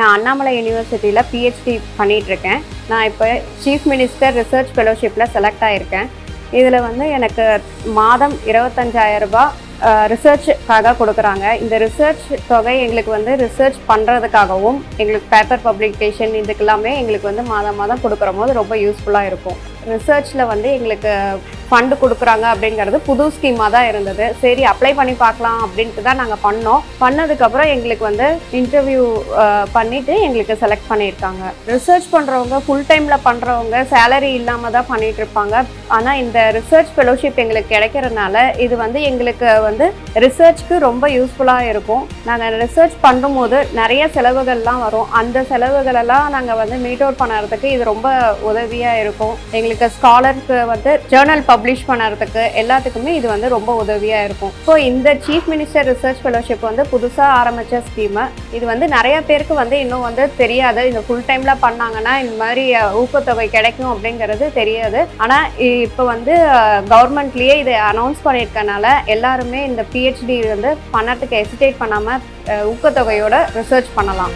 நான் அண்ணாமலை யூனிவர்சிட்டியில் பிஹெச்டி பண்ணிகிட்ருக்கேன் நான் இப்போ சீஃப் மினிஸ்டர் ரிசர்ச் ஃபெலோஷிப்பில் செலக்ட் ஆகியிருக்கேன் இதில் வந்து எனக்கு மாதம் இருபத்தஞ்சாயிரரூபா ரூபாய் ரிசர்ச்சுக்காக கொடுக்குறாங்க. இந்த ரிசர்ச் தொகை எங்களுக்கு வந்து ரிசர்ச் பண்ணுறதுக்காகவும் எங்களுக்கு பேப்பர் பப்ளிகேஷன் இதுக்கெல்லாமே எங்களுக்கு வந்து மாதம் மாதம் கொடுக்குற போது ரொம்ப யூஸ்ஃபுல்லாக இருக்கும். ரிசர்ச்சில் வந்து எங்களுக்கு ஃபண்டு கொடுக்குறாங்க அப்படிங்கிறது புது ஸ்கீமாக தான் இருந்தது. சரி அப்ளை பண்ணி பார்க்கலாம் அப்படின்ட்டு தான் நாங்கள் பண்ணோம். பண்ணதுக்கப்புறம் எங்களுக்கு வந்து இன்டர்வியூ பண்ணிவிட்டு எங்களுக்கு செலக்ட் பண்ணியிருக்காங்க. ரிசர்ச் பண்ணுறவங்க ஃபுல் டைமில் பண்ணுறவங்க சேலரி இல்லாமல் தான் பண்ணிட்டு இருப்பாங்க. ஆனால் இந்த ரிசர்ச் ஃபெலோஷிப் எங்களுக்கு கிடைக்கிறதுனால இது வந்து எங்களுக்கு வந்து ரிசர்ச்க்கு ரொம்ப யூஸ்ஃபுல்லாக இருக்கும். நாங்கள் ரிசர்ச் பண்ணும்போது நிறைய செலவுகள்லாம் வரும். அந்த செலவுகளெல்லாம் நாங்கள் வந்து மீட் அவுட் பண்ணுறதுக்கு இது ரொம்ப உதவியாக இருக்கும். எங்களுக்கு ஸ்காலருக்கு வந்து ஜேர்னல் பப் பப்ளிஷ் பண்ணுறதுக்கு எல்லாத்துக்குமே இது வந்து ரொம்ப உதவியாக இருக்கும். ஸோ இந்த சீஃப் மினிஸ்டர் ரிசர்ச் ஃபெலோஷிப் வந்து புதுசாக ஆரம்பித்த ஸ்கீமு இது வந்து நிறைய பேருக்கு வந்து இன்னும் வந்து தெரியாது. இந்த ஃபுல் டைமில் பண்ணாங்கன்னா இந்த மாதிரி ஊக்கத்தொகை கிடைக்கும் அப்படிங்கிறது தெரியாது. ஆனால் இப்போ வந்து கவர்மெண்ட்லேயே இதை அனௌன்ஸ் பண்ணியிருக்கனால எல்லாருமே இந்த பிஹெச்டி வந்து பண்ணுறதுக்கு ஹெசிடேட் பண்ணாமல் ஊக்கத்தொகையோட ரிசர்ச் பண்ணலாம்.